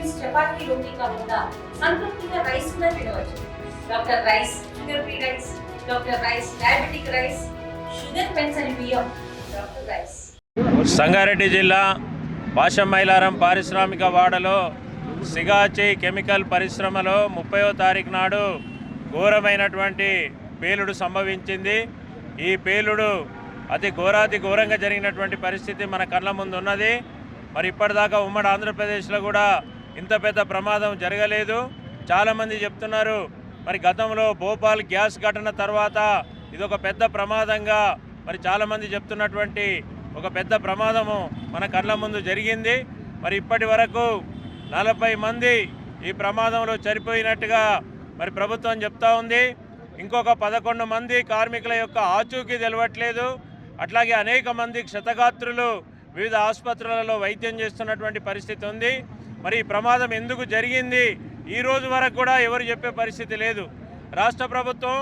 Meals chapati రోటీ కాకుండా సంతృప్తిగా rice కూడా తినవచ్చు. Doctor rice sugar free rice doctor rice diabetic rice sugar పెన్సని బియ్యం డాక్టర్ రైస్. సంగారెడ్డి జిల్లా భాషమైలారం పారిశ్రామిక వాడలో సిగాచి కెమికల్ పరిశ్రమలో ముప్పయో తారీఖు నాడు ఘోరమైనటువంటి పేలుడు సంభవించింది. ఈ పేలుడు అతి ఘోరాతి ఘోరంగా జరిగినటువంటి పరిస్థితి మన కళ్ళ ముందు ఉన్నది మరి ఇప్పటిదాకా ఉమ్మడి ఆంధ్రప్రదేశ్లో కూడా ఇంత పెద్ద ప్రమాదం జరగలేదు. చాలామంది చెప్తున్నారు మరి గతంలో భోపాల్ గ్యాస్ ఘటన తర్వాత ఇది ఒక పెద్ద ప్రమాదంగా మరి చాలామంది చెప్తున్నటువంటి ఒక పెద్ద ప్రమాదము మన కళ్ళ ముందు జరిగింది. మరి ఇప్పటి వరకు నలభై మంది ఈ ప్రమాదంలో చనిపోయినట్టుగా మరి ప్రభుత్వం చెప్తా ఉంది. ఇంకొక పదకొండు మంది కార్మికుల యొక్క ఆచూకీ తెలవట్లేదు. అట్లాగే అనేక మంది క్షతగాత్రులు వివిధ ఆసుపత్రులలో వైద్యం చేస్తున్నటువంటి పరిస్థితి ఉంది. మరి ఈ ప్రమాదం ఎందుకు జరిగింది? ఈ రోజు వరకు కూడా ఎవరు చెప్పే పరిస్థితి లేదు. రాష్ట్ర ప్రభుత్వం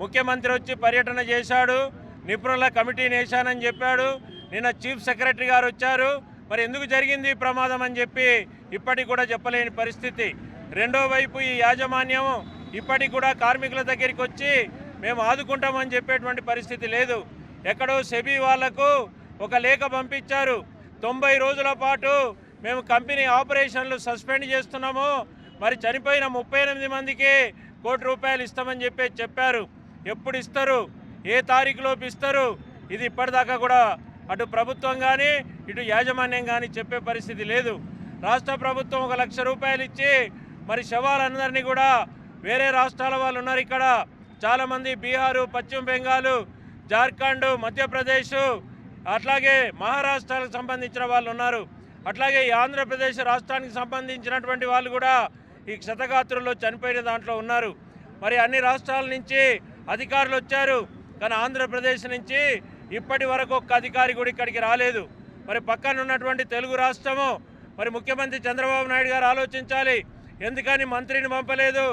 ముఖ్యమంత్రి వచ్చి పర్యటన చేశాడు. నిపుణుల కమిటీని వేశానని చెప్పాడు. నిన్న చీఫ్ సెక్రటరీ గారు వచ్చారు. మరి ఎందుకు జరిగింది ఈ ప్రమాదం అని చెప్పి ఇప్పటికి కూడా చెప్పలేని పరిస్థితి. రెండో వైపు ఈ యాజమాన్యం ఇప్పటికి కూడా కార్మికుల దగ్గరికి వచ్చి మేము ఆదుకుంటామని చెప్పేటువంటి పరిస్థితి లేదు. ఎక్కడో సెబీ వాళ్ళకు ఒక లేఖ పంపించారు. తొంభై రోజుల పాటు మేము కంపెనీ ఆపరేషన్లు సస్పెండ్ చేస్తున్నాము. మరి చనిపోయిన ముప్పై ఎనిమిది మందికి కోటి రూపాయలు ఇస్తామని చెప్పి చెప్పారు. ఎప్పుడు ఇస్తారు? ఏ తారీఖులోపు ఇస్తారు? ఇది ఇప్పటిదాకా కూడా అటు ప్రభుత్వం కానీ ఇటు యాజమాన్యం కానీ చెప్పే పరిస్థితి లేదు. రాష్ట్ర ప్రభుత్వం ఒక లక్ష రూపాయలు ఇచ్చి మరి శవాలందరినీ కూడా వేరే రాష్ట్రాల వాళ్ళు ఉన్నారు ఇక్కడ. చాలామంది బీహారు పశ్చిమ బెంగాల్ జార్ఖండ్ మధ్యప్రదేశ్ అట్లాగే మహారాష్ట్రకు సంబంధించిన వాళ్ళు ఉన్నారు. అట్లాగే ఈ ఆంధ్రప్రదేశ్ రాష్ట్రానికి సంబంధించినటువంటి వాళ్ళు కూడా ఈ క్షతగాత్రుల్లో చనిపోయిన దాంట్లో ఉన్నారు. మరి అన్ని రాష్ట్రాల నుంచి అధికారులు వచ్చారు. కానీ ఆంధ్రప్రదేశ్ నుంచి ఇప్పటి వరకు ఒక్క అధికారి కూడా ఇక్కడికి రాలేదు. మరి పక్కన ఉన్నటువంటి తెలుగు రాష్ట్రము మరి ముఖ్యమంత్రి చంద్రబాబు నాయుడు గారు ఆలోచించాలి. ఎందుకని మంత్రిని పంపలేదు?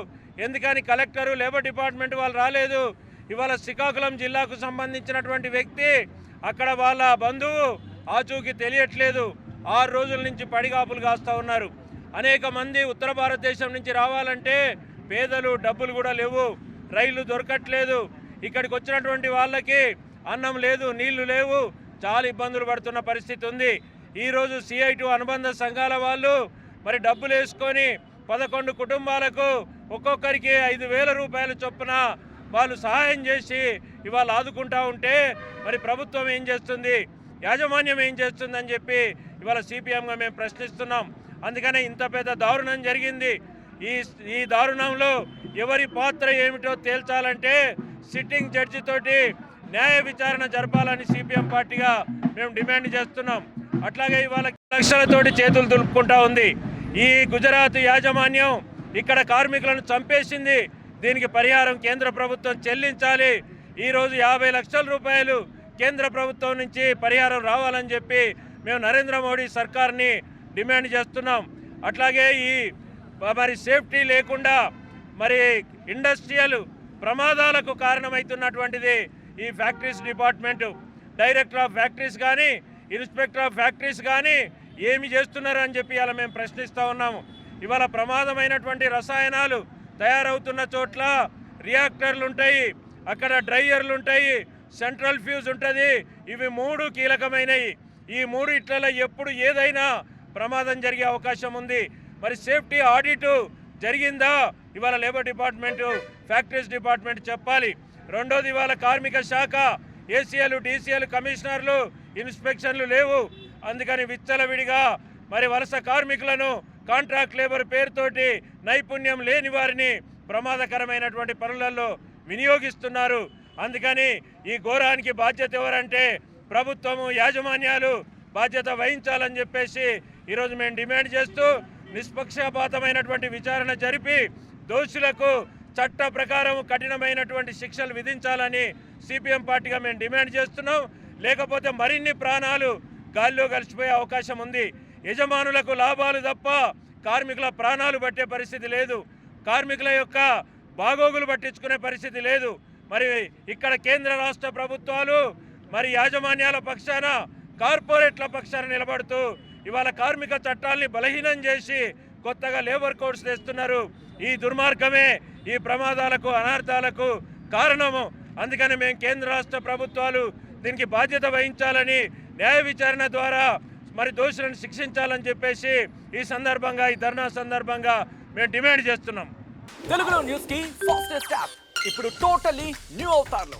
ఎందుకని కలెక్టరు లేబర్ డిపార్ట్మెంట్ వాళ్ళు రాలేదు? ఇవాళ శ్రీకాకుళం జిల్లాకు సంబంధించినటువంటి వ్యక్తి అక్కడ వాళ్ళ బంధువు ఆచూకీ తెలియట్లేదు. ఆరు రోజుల నుంచి పడిగాపులు కాస్తూ ఉన్నారు. అనేక మంది ఉత్తర భారతదేశం నుంచి రావాలంటే పేదలు డబ్బులు కూడా లేవు రైళ్ళు దొరకట్లేదు. ఇక్కడికి వచ్చినటువంటి వాళ్ళకి అన్నం లేదు నీళ్ళు లేవు చాలా ఇబ్బందులు పడుతున్న పరిస్థితి ఉంది. ఈరోజు సిఐటి అనుబంధ సంఘాల వాళ్ళు మరి డబ్బులు వేసుకొని పదకొండు కుటుంబాలకు ఒక్కొక్కరికి ఐదు వేల రూపాయల చొప్పున వాళ్ళు సహాయం చేసి ఇవాళ ఆదుకుంటా ఉంటే మరి ప్రభుత్వం ఏం చేస్తుంది? యాజమాన్యం ఏం చేస్తుందని చెప్పి ఇవాళ సిపిఎంగా మేము ప్రశ్నిస్తున్నాం. అందుకనే ఇంత పెద్ద దారుణం జరిగింది. ఈ ఈ దారుణంలో ఎవరి పాత్ర ఏమిటో తేల్చాలంటే సిట్టింగ్ జడ్జి తోటి న్యాయ విచారణ జరపాలని సిపిఎం పార్టీగా మేము డిమాండ్ చేస్తున్నాం. అట్లాగే ఇవాళ లక్షలతోటి చేతులు దులుపుకుంటా ఉంది. ఈ గుజరాత్ యాజమాన్యం ఇక్కడ కార్మికులను చంపేసింది. దీనికి పరిహారం కేంద్ర ప్రభుత్వం చెల్లించాలి. ఈరోజు యాభై లక్షల రూపాయలు కేంద్ర ప్రభుత్వం నుంచి పరిహారం రావాలని చెప్పి మేము నరేంద్ర మోడీ సర్కార్ని డిమాండ్ చేస్తున్నాం. అట్లాగే ఈ మరి సేఫ్టీ లేకుండా మరి ఇండస్ట్రియల్ ప్రమాదాలకు కారణమవుతున్నటువంటిది ఈ factories department. Director of factories కానీ ఇన్స్పెక్టర్ ఆఫ్ ఫ్యాక్టరీస్ కానీ ఏమి చేస్తున్నారు అని చెప్పి ఇలా మేము ప్రశ్నిస్తూ ఉన్నాము. ఇవాళ ప్రమాదమైనటువంటి రసాయనాలు తయారవుతున్న చోట్ల రియాక్టర్లు ఉంటాయి అక్కడ డ్రైయర్లు ఉంటాయి సెంట్రల్ ఫ్యూజ్ ఉంటుంది ఇవి మూడు కీలకమైనవి ఈ మూడు ఇట్లలో ఎప్పుడు ఏదైనా ప్రమాదం జరిగే అవకాశం ఉంది. మరి సేఫ్టీ ఆడిట్ జరిగిందా? ఇవాళ లేబర్ డిపార్ట్మెంటు ఫ్యాక్టరీస్ డిపార్ట్మెంట్ చెప్పాలి. రెండోది ఇవాళ కార్మిక శాఖ ఏసీఎలు డీసీఎల్ కమిషనర్లు ఇన్స్పెక్షన్లు లేవు. అందుకని విచ్చలవిడిగా మరి వలస కార్మికులను కాంట్రాక్ట్ లేబర్ పేరుతోటి నైపుణ్యం లేని వారిని ప్రమాదకరమైనటువంటి పనులలో వినియోగిస్తున్నారు. అందుకని ఈ ఘోరానికి బాధ్యత ఎవరంటే ప్రభుత్వము యాజమాన్యాలు బాధ్యత వహించాలని చెప్పేసి ఈరోజు మేము డిమాండ్ చేస్తూ నిష్పక్షపాతమైనటువంటి విచారణ జరిపి దోషులకు చట్ట ప్రకారం కఠినమైనటువంటి శిక్షలు విధించాలని సిపిఎం పార్టీగా మేము డిమాండ్ చేస్తున్నాం. లేకపోతే మరిన్ని ప్రాణాలు గాల్లో కలిసిపోయే అవకాశం ఉంది. యజమానులకు లాభాలు తప్ప కార్మికుల ప్రాణాలు పట్టే పరిస్థితి లేదు. కార్మికుల యొక్క బాగోగులు పట్టించుకునే పరిస్థితి లేదు. మరి ఇక్కడ కేంద్ర రాష్ట్ర ప్రభుత్వాలు మరి యాజమాన్యాల పక్షాన కార్పొరేట్ల పక్షాన నిలబడుతూ ఇవాళ కార్మిక చట్టాల్ని బలహీనం చేసి కొత్తగా లేబర్ కోడ్స్ తెస్తున్నారు. ఈ దుర్మార్గమే ఈ ప్రమాదాలకు అనర్థాలకు కారణము. అందుకని మేము కేంద్ర రాష్ట్ర ప్రభుత్వాలు దీనికి బాధ్యత వహించాలని న్యాయ విచారణ ద్వారా మరి దోషులను శిక్షించాలని చెప్పేసి ఈ సందర్భంగా ఈ ధర్నా సందర్భంగా మేము డిమాండ్ చేస్తున్నాం. తెలుగులో న్యూస్కి ఫాస్టెస్ట్ యాప్. ఇప్పుడు టోటలీ న్యూ అవుతారు